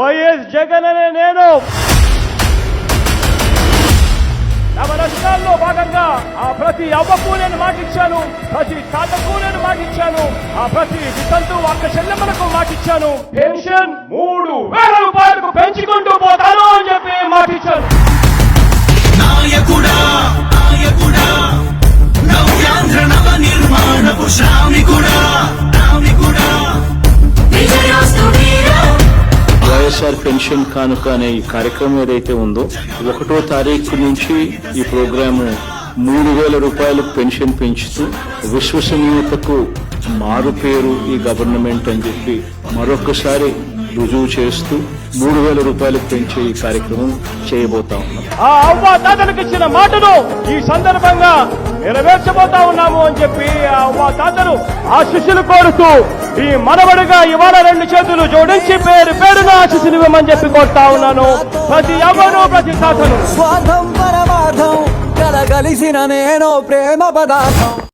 YS Jagan అనే నేను. తమ నష్టాల్లో భాగంగా ఆ ప్రతి అవ్వకు నేను మాటిచ్చాను ప్రతి తాతకు నేను మాటిచ్చాను ఆ ప్రతి వితంతు అక్క చెల్లెమ్మలకు మాటిచ్చాను పెన్షన్ మూడు వైఎస్ఆర్ పెన్షన్ కానుక అనే ఈ కార్యక్రమం ఏదైతే ఉందో ఒకటో తారీఖు నుంచి ఈ ప్రోగ్రాము మూడు వేల రూపాయలు పెన్షన్ పెంచుతూ విశ్వసనీయతకు మారు పేరు ఈ గవర్నమెంట్ అని చెప్పి మరొకసారి రుజువు చేస్తూ మూడు వేల రూపాయలకు పెంచే ఈ కార్యక్రమం చేయబోతా ఉన్నాం. ఆ అవ్వ తాతలకు ఇచ్చిన మాటను ఈ సందర్భంగా నెరవేర్చబోతా ఉన్నాము అని చెప్పి ఆ అవ్వ తాతలు ఆశిస్సులు కోరుతూ ఈ మనవడిగా ఇవాళ రెండు చేతులు జోడించి పేరు పేరున ఆశిస్సులు ఇవ్వమని చెప్పి కోరుతా ఉన్నాను. ప్రతి అవ్వను ప్రతి తాతను. స్వార్థం పరమార్థం కలగలిసిన నేను ప్రేమ పదార్థం.